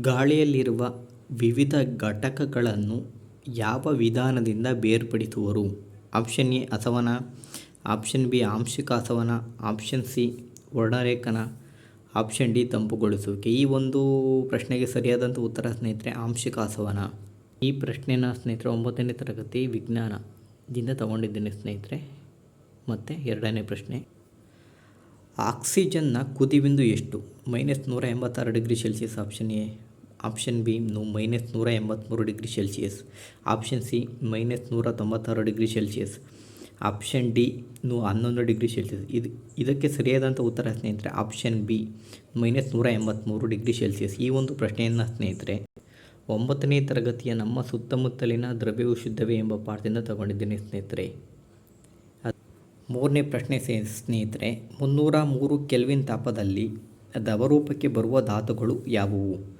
ಗಾಳಿಯಲ್ಲಿರುವ ವಿವಿಧ ಘಟಕಗಳನ್ನು ಯಾವ ವಿಧಾನದಿಂದ ಬೇರ್ಪಡಿಸುವರು? ಆಪ್ಷನ್ ಎ ಅಸವನ ಆಪ್ಷನ್ ಬಿ ಆಂಶಿಕ ಅಸವನ ಆಪ್ಷನ್ ಸಿ ವರ್ಣರೇಖನ ಆಪ್ಷನ್ ಡಿ ತಂಪುಗೊಳಿಸುವಿಕೆ. ಈ ಒಂದು ಪ್ರಶ್ನೆಗೆ ಸರಿಯಾದಂಥ ಉತ್ತರ ಸ್ನೇಹಿತರೆ ಆಂಶಿಕ ಅಸವನ ಈ ಪ್ರಶ್ನೆನ ಸ್ನೇಹಿತರೆ ಒಂಬತ್ತನೇ ತರಗತಿ ವಿಜ್ಞಾನದಿಂದ ತಗೊಂಡಿದ್ದೇನೆ ಸ್ನೇಹಿತರೆ. ಮತ್ತು ಎರಡನೇ ಪ್ರಶ್ನೆ. ಆಕ್ಸಿಜನ್ನ ಕುದಿಬಿಂದು ಎಷ್ಟು? ಮೈನಸ್ ನೂರ ಎಂಬತ್ತಾರು degree Celsius option A option B ನೂ ಮೈನಸ್ ನೂರ ಎಂಬತ್ತ್ಮೂರು degree Celsius. Option C minus ನೂರ ತೊಂಬತ್ತಾರು ಡಿಗ್ರಿ ಸೆಲ್ಸಿಯಸ್. ಆಪ್ಷನ್ ಡಿ ನೂ ಹನ್ನೊಂದು ಡಿಗ್ರಿ ಸೆಲ್ಸಿಯಸ್. ಇದು, ಇದಕ್ಕೆ ಸರಿಯಾದಂಥ ಉತ್ತರ ಸ್ನೇಹಿತರೆ, ಆಪ್ಷನ್ ಬಿ ಮೈನಸ್ ನೂರ ಎಂಬತ್ತ್ಮೂರು ಡಿಗ್ರಿ ಸೆಲ್ಸಿಯಸ್. ಈ ಒಂದು ಪ್ರಶ್ನೆಯನ್ನು ಸ್ನೇಹಿತರೆ, ಒಂಬತ್ತನೇ ತರಗತಿಯ ನಮ್ಮ ಸುತ್ತಮುತ್ತಲಿನ ದ್ರವ್ಯವು ಶುದ್ಧವೇ ಎಂಬ ಪಾಠದಿಂದ ತಗೊಂಡಿದ್ದೇನೆ ಸ್ನೇಹಿತರೆ. ಮೂರನೇ ಪ್ರಶ್ನೆ ಸ್ನೇಹಿತರೆ, ಮುನ್ನೂರ ಮೂರು ಕೆಲ್ವಿನ್ ತಾಪದಲ್ಲಿ ದ್ರವರೂಪಕ್ಕೆ ಬರುವ ಧಾತುಗಳು ಯಾವುವು?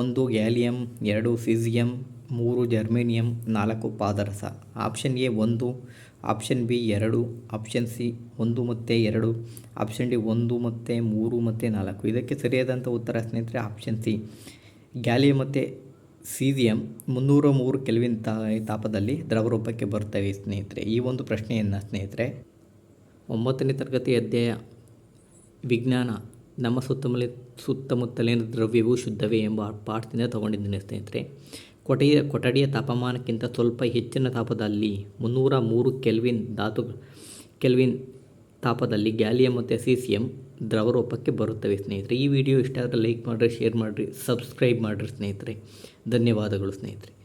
ಒಂದು ಗ್ಯಾಲಿಯಂ, ಎರಡು ಸಿಸಿಯಂ, ಮೂರು ಜರ್ಮೇನಿಯಂ, ನಾಲ್ಕು ಪಾದರಸ. ಆಪ್ಷನ್ ಎ ಒಂದು, ಆಪ್ಷನ್ ಬಿ ಎರಡು, ಆಪ್ಷನ್ ಸಿ ಒಂದು ಮತ್ತು ಎರಡು, ಆಪ್ಷನ್ ಡಿ ಒಂದು ಮತ್ತು ಮೂರು ಮತ್ತು ನಾಲ್ಕು. ಇದಕ್ಕೆ ಸರಿಯಾದಂಥ ಉತ್ತರ ಸ್ನೇಹಿತರೆ ಆಪ್ಷನ್ ಸಿ. ಗ್ಯಾಲಿಯಂ ಮತ್ತು ಸೀಸಿಯಂ ಮುನ್ನೂರ ಮೂರು ಕೆಲ್ವಿನ್ ತಾಪದಲ್ಲಿ ದ್ರವರೂಪಕ್ಕೆ ಬರ್ತವೆ ಸ್ನೇಹಿತರೆ. ಈ ಒಂದು ಪ್ರಶ್ನೆಯನ್ನು ಸ್ನೇಹಿತರೆ, ಒಂಬತ್ತನೇ ತರಗತಿ ಅಧ್ಯಾಯ ವಿಜ್ಞಾನ. ನಮ್ಮ ಸುತ್ತಮುತ್ತಲ ಸುತ್ತಮುತ್ತಲಿನ ದ್ರವ್ಯವು ಶುದ್ಧವೇ ಎಂಬ ಪಾಠದಿಂದ ತಗೊಂಡಿದ್ದೇನೆ ಸ್ನೇಹಿತರೆ. ಕೊಠಡಿಯ ಕೊಠಡಿಯ ತಾಪಮಾನಕ್ಕಿಂತ ಸ್ವಲ್ಪ ಹೆಚ್ಚಿನ ತಾಪದಲ್ಲಿ ಮುನ್ನೂರ ಮೂರು ಕೆಲ್ವಿನ್ ಧಾತು, ಕೆಲ್ವಿನ್ ತಾಪದಲ್ಲಿ ಗ್ಯಾಲಿಯಂ ಮತ್ತು ಸೀಸಿಯಂ ದ್ರವರೂಪಕ್ಕೆ ಬರುತ್ತವೆ ಸ್ನೇಹಿತರೆ. ಈ ವಿಡಿಯೋ ಇಷ್ಟ ಆದರೆ ಲೈಕ್ ಮಾಡಿರಿ, ಶೇರ್ ಮಾಡಿರಿ, ಸಬ್ಸ್ಕ್ರೈಬ್ ಮಾಡಿರಿ ಸ್ನೇಹಿತರೆ. ಧನ್ಯವಾದಗಳು ಸ್ನೇಹಿತರೆ.